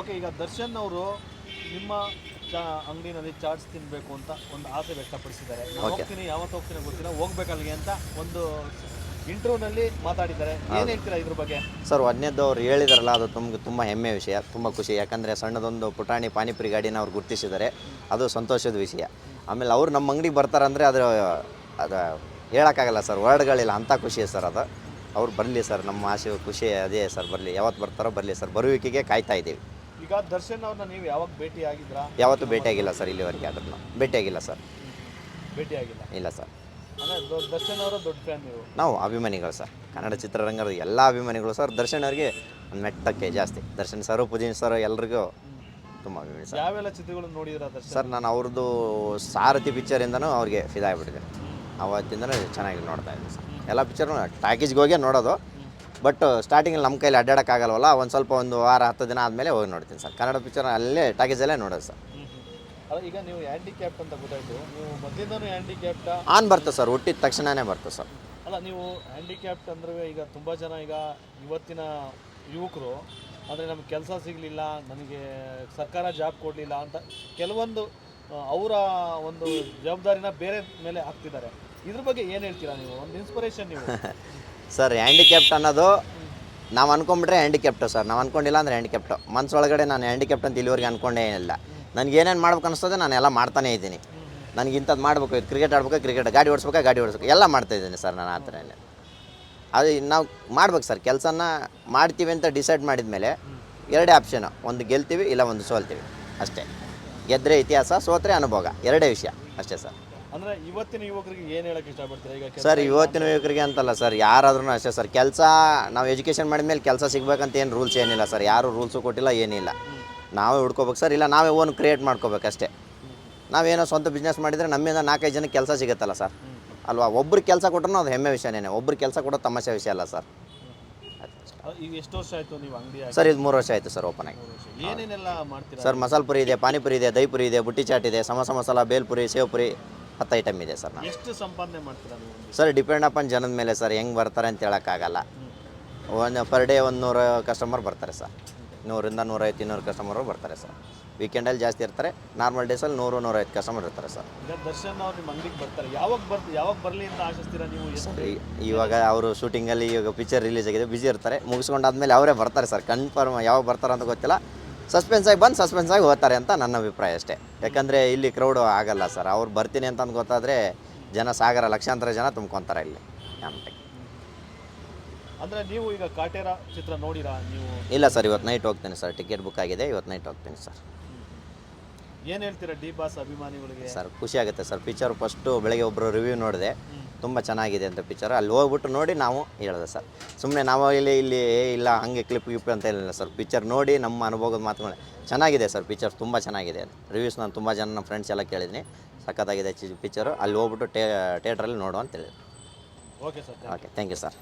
Okay ಈಗ ದರ್ಶನ್ ಅವರು ನಿಮ್ಮ ಚಾ ಅಂಗಡಿನಲ್ಲಿ ಚಾಟ್ಸ್ ತಿನ್ನಬೇಕು ಅಂತ ಒಂದು ಆಸೆ ವ್ಯಕ್ತಪಡಿಸಿದ್ದಾರೆ. ನಾನು Okay. ಹೋಗ್ತೀನಿ ಯಾವತ್ತು ಹೋಗ್ತೀನಿ ಗೊತ್ತಿಲ್ಲ. ಹೋಗ್ಬೇಕು ಅಲ್ಲಿಗೆ ಅಂತ ಒಂದು ಇಂಟರ್ವ್ಯೂನಲ್ಲಿ ಮಾತಾಡಿದ್ದಾರೆ. ಏನು ಹೇಳ್ತೀರಾ ಇದ್ರ ಬಗ್ಗೆ? ಸರ್ ಒಂದನೇದ್ದು ಅವ್ರು ಹೇಳಿದಾರಲ್ಲ ಅದು ತುಂಬ ತುಂಬ ಹೆಮ್ಮೆ ವಿಷಯ ತುಂಬ ಖುಷಿ. ಯಾಕಂದರೆ ಸಣ್ಣದೊಂದು ಪುಟಾಣಿ ಪಾನಿಪುರಿ ಗಾಡಿನ ಅವ್ರು ಗುರುತಿಸಿದ್ದಾರೆ. ಅದು ಸಂತೋಷದ ವಿಷಯ. ಆಮೇಲೆ ಅವ್ರು ನಮ್ಮ ಅಂಗಡಿಗೆ ಬರ್ತಾರಂದರೆ ಅದು ಅದು ಹೇಳೋಕ್ಕಾಗಲ್ಲ ಸರ್ ವರ್ಡ್ಗಳಿಲ್ಲ. ಅಂಥ ಖುಷಿ ಸರ್ ಅದು. ಅವ್ರು ಬರಲಿ ಸರ್ ನಮ್ಮ ಆಸೆ ಖುಷಿ ಅದೇ ಸರ್ ಬರಲಿ. ಯಾವತ್ತು ಬರ್ತಾರೋ ಬರಲಿ ಸರ್. ಬರುವಿಕೆಗೆ ಕಾಯ್ತಾ ಇದ್ದೀವಿ. ಈಗ ದರ್ಶನ್ ಅವ್ರನ್ನ ನೀವು ಯಾವಾಗ ಭೇಟಿ ಆಗಿದ್ರಾ ಯಾವತ್ತೂ ಭೇಟಿಯಾಗಿಲ್ಲ ಸರ್ ಇಲ್ಲಿವರೆಗೆ ಅದನ್ನು ಭೇಟಿಯಾಗಿಲ್ಲ ಸರ್. ಭೇಟಿ ಆಗಿಲ್ಲ ಇಲ್ಲ ಸರ್. ಅಂದರೆ ದೊ- ದರ್ಶನ್ ಅವರ ದೊಡ್ಡ ಫ್ಯಾನ್ ನೀವು? ನಾವು ಅಭಿಮಾನಿಗಳು ಸರ್. ಕನ್ನಡ ಚಿತ್ರರಂಗದ ಎಲ್ಲ ಅಭಿಮಾನಿಗಳು ಸರ್. ದರ್ಶನ್ ಅವರಿಗೆ ಒಂದು ಮೆಟ್ಟಕ್ಕೆ ಜಾಸ್ತಿ. ದರ್ಶನ್ ಸರ್ ಪೂಜಿನ್ ಸರ್ ಎಲ್ರಿಗೂ ತುಂಬ ಅಭಿಮಾನಿ ಸರ್. ಯಾವೆಲ್ಲ ಚಿತ್ರಗಳು ನೋಡಿದ್ರ ದರ್ಶನ್ ಸರ್ ನಾನು ಅವ್ರದ್ದು ಸಾರಥಿ ಪಿಕ್ಚರಿಂದನೂ ಅವ್ರಿಗೆ ಫಿದಾಗ್ಬಿಟ್ಟಿದ್ದೀನಿ ಅವತ್ತಿಂದನೂ ಚೆನ್ನಾಗಿ ನೋಡ್ತಾ ಇದ್ದೀನಿ ಸರ್. ಎಲ್ಲ ಪಿಕ್ಚರ್ನು ಟ್ಯಾಕೇಜ್ಗೆ ಹೋಗಿ ನೋಡೋದು. ಬಟ್ ಸ್ಟಾರ್ಟಿಂಗಲ್ಲಿ ನಮ್ಮ ಕೈಲಿ ಅಡ್ಡಾಡೋಕ್ಕಾಗಲ್ವಲ್ಲ ಒಂದು ಸ್ವಲ್ಪ ಒಂದು ವಾರ ಹತ್ತು ದಿನ ಆದಮೇಲೆ ಹೋಗಿ ನೋಡ್ತೀನಿ ಸರ್. ಕನ್ನಡ ಪಿಕ್ಚರ್ ಅಲ್ಲೇ ಟಾಕೀಸಲ್ಲೇ ನೋಡೋದು ಸರ್. ಅಲ್ಲ ಈಗ ನೀವು ಹ್ಯಾಂಡಿಕ್ಯಾಪ್ಟ್ ಅಂತ ಗೊತ್ತಾಯ್ತು. ನೀವು ಮೊದಲಿಂದನೂ ಹ್ಯಾಂಡಿಕ್ಯಾಪ್ಟ ಆನ್ ಬರ್ತದೆ ಸರ್ ಹುಟ್ಟಿದ ತಕ್ಷಣವೇ ಬರ್ತದೆ ಸರ್. ಅಲ್ಲ ನೀವು ಹ್ಯಾಂಡಿಕ್ಯಾಪ್ಟ್ ಅಂದ್ರೆ ಈಗ ತುಂಬ ಜನ ಈಗ ಇವತ್ತಿನ ಯುವಕರು ಅಂದರೆ ನಮ್ಗೆ ಕೆಲಸ ಸಿಗಲಿಲ್ಲ ನನಗೆ ಸರ್ಕಾರ ಜಾಬ್ ಕೊಡಲಿಲ್ಲ ಅಂತ ಕೆಲವೊಂದು ಅವರ ಒಂದು ಜವಾಬ್ದಾರಿನ ಬೇರೆ ಮೇಲೆ ಹಾಕ್ತಿದ್ದಾರೆ. ಇದ್ರ ಬಗ್ಗೆ ಏನು ಹೇಳ್ತೀರಾ ನೀವು? ಒಂದು ಇನ್ಸ್ಪಿರೇಷನ್ ನೀವು. ಸರ್ ಹ್ಯಾಂಡಿಕ್ಯಾಪ್ಟ್ ಅನ್ನೋದು ನಾವು ಅನ್ಕೊಂಬಿಟ್ರೆ ಹ್ಯಾಂಡಿಕ್ಯಾಪ್ಟು ಸರ್. ನಾವು ಅನ್ಕೊಂಡಿಲ್ಲ ಅಂದರೆ ಹ್ಯಾಂಡಿಕ್ಯಾಪ್ಟು ಮನ್ಸೊಳಗಡೆ ನಾನು ಹ್ಯಾಂಡಿಕ್ಯಾಪ್ಟ್ ಅಂತ ಇಲ್ಲಿವರೆಗೆ ಅನ್ಕೊಂಡೇ ಏನಿಲ್ಲ. ನನಗೆ ಏನೇನು ಮಾಡ್ಬೇಕು ಅನಿಸ್ತದೆ ನಾನು ಎಲ್ಲ ಮಾಡ್ತಾನೇ ಇದ್ದೀನಿ. ನನಗೆ ಇಂಥದ್ದು ಮಾಡಬೇಕು ಕ್ರಿಕೆಟ್ ಆಡ್ಬೇಕು ಕ್ರಿಕೆಟ್ ಗಾಡಿ ಓಡಿಸ್ಬೇಕಾ, ಗಾಡಿ ಓಡಿಸ್ಬೇಕು, ಎಲ್ಲ ಮಾಡ್ತಾ ಇದ್ದೀನಿ ಸರ್ ನಾನು ಆ ಅದು ನಾವು ಮಾಡ್ಬೇಕು ಸರ್. ಕೆಲಸನ ಮಾಡ್ತೀವಿ ಅಂತ ಡಿಸೈಡ್ ಮಾಡಿದ ಮೇಲೆ ಎರಡೇ ಆಪ್ಷನು ಒಂದು ಗೆಲ್ತೀವಿ, ಇಲ್ಲ ಒಂದು ಸೋಲ್ತೀವಿ. ಅಷ್ಟೇ. ಗೆದ್ದರೆ ಇತಿಹಾಸ, ಸೋತ್ರೆ ಅನುಭೋಗ ಎರಡೇ ವಿಷಯ. ಅಷ್ಟೇ ಸರ್. ಅಂದರೆ ಇವತ್ತಿನ ಯುವಕರಿಗೆ ಏನು ಹೇಳಕ್ಕೆ ಇಷ್ಟಪಡ್ತೀರಾ? ಈಗ ಕೆಲ್ಸ ಸರ್ ಇವತ್ತಿನ ಯುವಕರಿಗೆ ಅಂತಲ್ಲ ಸರ್ ಯಾರಾದ್ರೂ ಅಷ್ಟೇ ಸರ್. ಕೆಲಸ ನಾವು ಎಜುಕೇಷನ್ ಮಾಡಿದ್ಮೇಲೆ ಕೆಲಸ ಸಿಗ್ಬೇಕಂತ ಏನು ರೂಲ್ಸ್ ಏನಿಲ್ಲ ಸರ್. ಯಾರು ರೂಲ್ಸು ಕೊಟ್ಟಿಲ್ಲ ಏನಿಲ್ಲ. ನಾವೇ ಹುಡ್ಕೋಬೇಕು ಸರ್. ಇಲ್ಲ ನಾವೇ ಓನ್ ಕ್ರಿಯೇಟ್ ಮಾಡ್ಕೋಬೇಕಷ್ಟೇ. ನಾವೇನೋ ಸ್ವಂತ ಬಿಸ್ನೆಸ್ ಮಾಡಿದರೆ ನಮ್ಮಿಂದ ನಾಲ್ಕೈದು ಜನಕ್ಕೆ ಕೆಲಸ ಸಿಗುತ್ತಲ್ಲ ಸರ್. ಅಲ್ವಾ? ಒಬ್ರಿಗೆ ಕೆಲಸ ಕೊಟ್ರೂ ಅದು ಹೆಮ್ಮೆ ವಿಷಯನೇ. ಒಬ್ರು ಕೆಲಸ ಕೊಡೋ ತಮಾಷೆ ವಿಷಯ ಅಲ್ಲ ಸರ್. ಈಗ ಎಷ್ಟು ವರ್ಷ ಆಯಿತು ನೀವು ಅಂಗಡಿ ಹಾಕಿ? ಸರ್ ಇದು ಮೂರು ವರ್ಷ ಆಯಿತು ಸರ್ ಓಪನ್ ಆಗಿ. ಏನೇನೆಲ್ಲ ಮಾಡ್ತೀರಾ? ಸರ್ ಮಸಾಲ ಪುರಿ ಇದೆ ಪಾನಿಪುರಿ ಇದೆ ದೈಪುರಿ ಇದೆ ಬುಟ್ಟಿ ಚಾಟ್ ಇದೆ ಸಮೋಸ ಮಸಾಲ ಬೇಲ್ಪುರಿ ಸೇವ್ಪುರಿ ಹತ್ತು ಐಟಮ್ ಇದೆ ಸರ್ ನಾನು ಎಷ್ಟು ಸಂಪಾದನೆ ಮಾಡ್ತೀರಾ ನೀವು ಒಂದು ಸರ್ ಡಿಪೆಂಡ್ ಆನ್ ಜನದ ಮೇಲೆ ಸರ್ ಹೆಂಗೆ ಬರ್ತಾರೆ ಅಂತ ಹೇಳೋಕ್ಕಾಗಲ್ಲ ಒಂದು ಪರ್ ಡೇ ಒಂದು ನೂರು ಕಸ್ಟಮರ್ ಬರ್ತಾರೆ ಸರ್. ನೂರಿಂದ ನೂರೈವತ್ತು ಇನ್ನೂರು ಕಸ್ಟಮರು ಬರ್ತಾರೆ ಸರ್. ವೀಕೆಂಡಲ್ಲಿ ಜಾಸ್ತಿ ಇರ್ತಾರೆ. ನಾರ್ಮಲ್ ಡೇಸಲ್ಲಿ ನೂರು ನೂರೈವತ್ತು ಕಸ್ಟಮರ್ ಇರ್ತಾರೆ ಸರ್. ಈಗ ದರ್ಶನ್ ಅವ್ರು ನಿಮ್ಮ ಅಂಗಡಿಗೆ ಬರ್ತಾರೆ. ಯಾವಾಗ ಬರ್ತ ಯಾವಾಗ ಬರಲಿ ಅಂತ ಆಶಿಸ್ತೀರಾ ನೀವು? ಈ- ಇವಾಗ ಅವರು ಶೂಟಿಂಗಲ್ಲಿ ಇವಾಗ ಪಿಕ್ಚರ್ ರಿಲೀಸ್ ಆಗಿದೆ ಬಿಸಿ ಇರ್ತಾರೆ. ಮುಗಿಸ್ಕೊಂಡಾದ್ಮೇಲೆ ಅವರೇ ಬರ್ತಾರೆ ಸರ್. ಕನ್ಫರ್ಮ್ ಯಾವಾಗ ಬರ್ತಾರೆ ಅಂತ ಗೊತ್ತಿಲ್ಲ. ಸಸ್ಪೆನ್ಸ್ ಆಗಿ ಬಂದು ಸಸ್ಪೆನ್ಸ್ ಆಗಿ ಹೋಗ್ತಾರೆ ಅಂತ ನನ್ನ ಅಭಿಪ್ರಾಯ ಅಷ್ಟೇ. ಯಾಕಂದರೆ ಇಲ್ಲಿ ಕ್ರೌಡು ಆಗಲ್ಲ ಸರ್ ಅವ್ರು ಬರ್ತೀನಿ ಅಂತಂದು ಗೊತ್ತಾದರೆ ಜನ ಸಾಗರ ಲಕ್ಷಾಂತರ ಜನ ತುಂಬ್ಕೊತಾರೆ ಇಲ್ಲಿ. ಅಂತ ಅಂದ್ರೆ ನೀವು ಈಗ ಕಾಟೇರ ಚಿತ್ರ ನೋಡಿರಾ? ನೀವು ಇಲ್ಲ ಸರ್ ಇವತ್ತು ನೈಟ್ ಹೋಗ್ತೀನಿ ಸರ್ ಟಿಕೆಟ್ ಬುಕ್ ಆಗಿದೆ ಇವತ್ತು ನೈಟ್ ಹೋಗ್ತೀನಿ ಸರ್ ಏನು ಹೇಳ್ತೀರಾ ಡಿ ಬಾಸ್ ಅಭಿಮಾನಿಗಳಿಗೆ? ಸರ್ ಖುಷಿ ಆಗುತ್ತೆ ಸರ್ ಪಿಕ್ಚರ್ ಫಸ್ಟು ಬೆಳಗ್ಗೆ ಒಬ್ಬರು ರಿವ್ಯೂ ನೋಡಿದೆ. ತುಂಬ ಚೆನ್ನಾಗಿದೆ ಅಂತ ಪಿಕ್ಚರ್ ಅಲ್ಲಿ ಹೋಗ್ಬಿಟ್ಟು ನೋಡಿ ನಾವು ಹೇಳಿದೆ ಸರ್. ಸುಮ್ಮನೆ ನಾವು ಇಲ್ಲಿ ಇಲ್ಲಿ ಏ ಇಲ್ಲ ಹಂಗೆ ಕ್ಲಿಪ್ ಗಿಪ್ ಅಂತ ಹೇಳಿಲ್ಲ ಸರ್. ಪಿಕ್ಚರ್ ನೋಡಿ ನಮ್ಮ ಅನುಭವದ ಮಾತುಗಳು. ಚೆನ್ನಾಗಿದೆ ಸರ್ ಪಿಕ್ಚರ್ ತುಂಬ ಚೆನ್ನಾಗಿದೆ ರಿವ್ಯೂಸ್ ನಾನು ತುಂಬ ಜನ ನಮ್ಮ ಫ್ರೆಂಡ್ಸ್ ಎಲ್ಲ ಕೇಳಿದ್ದೀನಿ ಸಖತ್ತಾಗಿದೆ ಪಿಕ್ಚರು ಅಲ್ಲಿ ಹೋಗ್ಬಿಟ್ಟು ಟೇ ಥಿಯೇಟ್ರಲ್ಲಿ ನೋಡು ಅಂತ ಹೇಳಿದ್ರು. Okay sir okay thank you sir